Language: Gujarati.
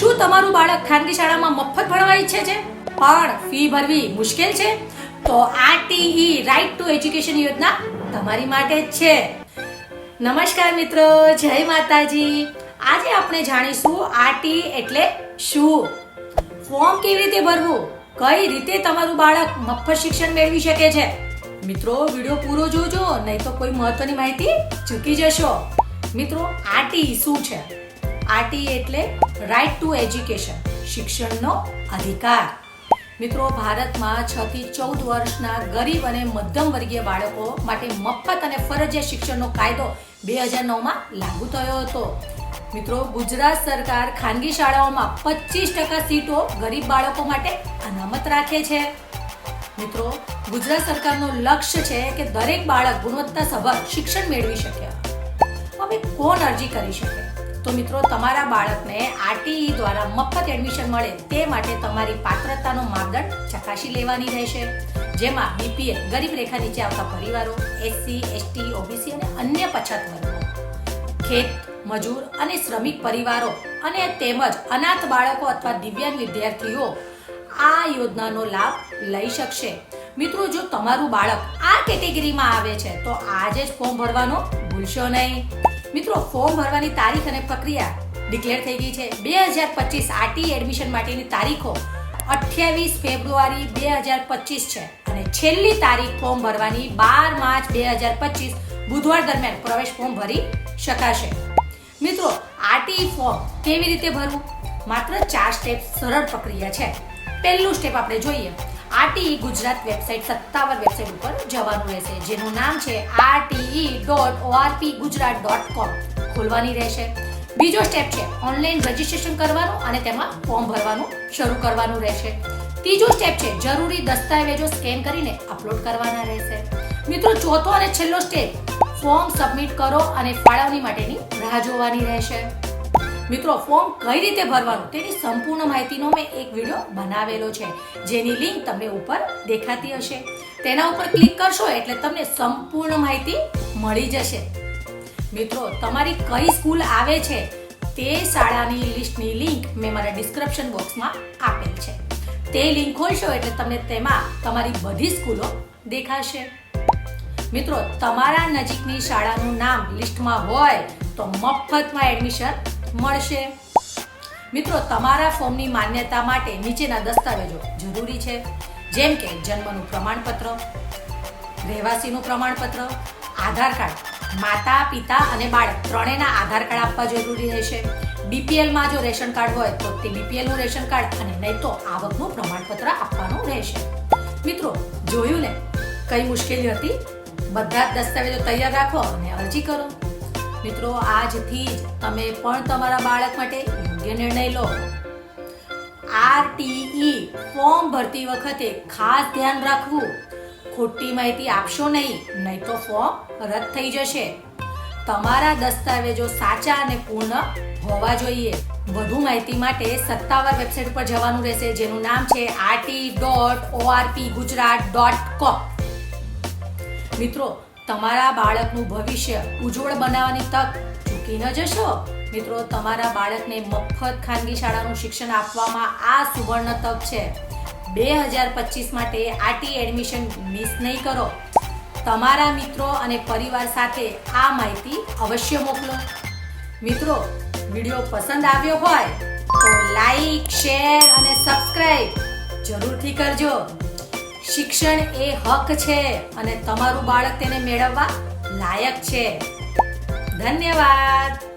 શું તમારું બાળક ખાનગી શાળામાં મફત ભણવા ઈચ્છે છે? પણ ફી ભરવી મુશ્કેલ છે. તો આરટીઈ રાઈટ ટુ એજ્યુકેશન યોજના તમારી માટે જ છે. નમસ્કાર મિત્રો, જય માતાજી. આજે આપણે જાણીશું આરટી એટલે શું? ફોર્મ કેવી રીતે ભરવું? કઈ રીતે તમારું બાળક મફત શિક્ષણ મેળવી શકે છે? મિત્રો, વીડિયો પૂરો જોજો, નહીં તો કોઈ મહત્વની માહિતી ચૂકી જશો. મિત્રો આરટી શું છે? આરટી એટલે રાઈટ ટુ એજ્યુકેશન શિક્ષણનો અધિકાર. મિત્રો, ભારતમાં છ થી ચૌદ વર્ષના ગરીબ અને મધ્યમ વર્ગીય બાળકો માટે મફત અને ફરજિયાત શિક્ષણનો કાયદો બે હજાર નવમાં લાગુ થયો હતો. મિત્રો, ગુજરાત સરકાર ખાનગી શાળાઓમાં પચીસ ટકા સીટો ગરીબ બાળકો માટે અનામત રાખે છે. મિત્રો, ગુજરાત સરકારનું લક્ષ્ય છે કે દરેક બાળક ગુણવત્તાસભર શિક્ષણ મેળવી શકે. હવે કોણ અરજી કરી શકે? તો મિત્રો, તમારા બાળકને આરટીઈ દ્વારા મફત એડમિશન મળે તે માટે તમારી પાત્રતાનો માપદંડ ચકાસી લેવાની રહેશે. જેમાં બીપીએલ ગરીબ રેખા નીચે આવતા પરિવારો એસસી એસટી ઓબીસી અને અન્ય પછાત વર્ગો, ખેત, મજૂર અને શ્રમિક પરિવારો અને તેમજ અનાથ બાળકો અથવા દિવ્યાંગ વિદ્યાર્થીઓ આ યોજનાનો લાભ લઈ શકશે. મિત્રો, જો તમારું બાળક આ કેટેગરીમાં આવે છે, તો આજે જ ફોર્મ ભરવાનો ભૂલશો નહીં. મિત્રો ફોર્મ ભરવાની તારીખ અને પ્રક્રિયા ડિક્લેર થઈ ગઈ છે. બે હજાર પચીસ આરટી એડમિશન માટેની તારીખો અઠ્યાવીસ ફેબ્રુઆરી બે હજાર પચીસ છે. અને છેલ્લી તારીખ ફોર્મ ભરવાની બાર માર્ચ બે હજાર પચીસ, બુધવાર દરમિયાન પ્રવેશ ફોર્મ ભરી શકાશે. મિત્રો આરટી ફોર્મ કેવી રીતે ભરવું? માત્ર ચાર સ્ટેપ સરળ પ્રક્રિયા છે. પહેલું સ્ટેપ આપણે જોઈએ. આરટીઈ ગુજરાત વેબસાઇટ સત્તાવાર વેબસાઇટ ઉપર જવાનું રહેશે. જેનું નામ છે RTE dot ORP Gujarat dot com. ખોલવાની રહેશે. બીજો સ્ટેપ છે ઓનલાઈન રજીસ્ટ્રેશન કરવાનું અને તેમાં ફોર્મ ભરવાનું શરૂ કરવાનું રહેશે. ત્રીજો સ્ટેપ છે જરૂરી દસ્તાવેજો સ્કેન કરીને અપલોડ કરવાના રહેશે. મિત્રો, ચોથો અને છેલ્લો સ્ટેપ, ફોર્મ સબમિટ કરો અને ફાળવણી માટેની રાહ જોવાની રહેશે. મિત્રો ફોર્મ કઈ રીતે ભરવાનું? તેની સંપૂર્ણ માહિતીનો મેં એક વીડિયો બનાવેલો છે, જેની લિંક તમને ઉપર દેખાતી હશે. તેના ઉપર ક્લિક કરશો એટલે તમને સંપૂર્ણ માહિતી મળી જશે. મિત્રો, તમારી કઈ સ્કૂલ આવે છે, તે શાળાની લિસ્ટની લિંક મેં મારા ડિસ્ક્રિપ્શન બોક્સમાં આપેલ છે. તે લિંક ખોલશો એટલે તમને તેમાં તમારી બધી સ્કૂલો દેખાશે. મિત્રો, તમારા નજીકની શાળાનું નામ લિસ્ટમાં હોય તો મફતમાં એડમિશન મળશે. મિત્રો, તમારા ફોર્મની માન્યતા માટે નીચેના દસ્તાવેજો જરૂરી છે. જેમ કે જન્મનું પ્રમાણપત્ર, રહેવાસીનું પ્રમાણપત્ર, આધાર કાર્ડ, માતા, પિતા અને બાળક ત્રણેયના આધાર કાર્ડ આપવા જરૂરી રહેશે. બીપીએલમાં જો રેશન કાર્ડ હોય, તો તે બીપીએલનું રેશન કાર્ડ અને નહીં તો આવકનું પ્રમાણપત્ર આપવાનું રહેશે. મિત્રો, જોયું ને? કઈ મુશ્કેલી હતી? બધા જ દસ્તાવેજો તૈયાર રાખો અને અરજી કરો. મિત્રો, આજથી જ તમે પણ તમારા બાળક માટે યોગ્ય નિર્ણય લો. આરટીઈ ફોર્મ ભરતી વખતે ખાસ ધ્યાન રાખવું. ખોટી માહિતી આપશો નહીં નહીં તો ફોર્મ રદ થઈ જશે. તમારા દસ્તાવેજો સાચા અને પૂર્ણ હોવા જોઈએ. વધુ માહિતી માટે સત્તાવાર વેબસાઇટ પર જવાનું રહેશે, જેનું નામ છે RT dot ORP Gujarat dot com. મિત્રો તમારા બાળકનું ભવિષ્ય ઉજ્જવળ બનાવવાની તક ચૂકી ન જશો. મિત્રો, તમારા બાળકને મફત ખાનગી શાળાનું શિક્ષણ આપવામાં આ સુવર્ણ તક છે. બે હજાર પચીસ માટે આટી એડમિશન મિસ નહીં કરો. તમારા મિત્રો અને પરિવાર સાથે આ માહિતી અવશ્ય મોકલો. મિત્રો, વીડિયો પસંદ આવ્યો હોય તો લાઈક, શેર અને સબસ્ક્રાઈબ જરૂરથી કરજો. શિક્ષણ એ હક છે અને તમારું બાળક તેને મેળવવા લાયક છે. ધન્યવાદ.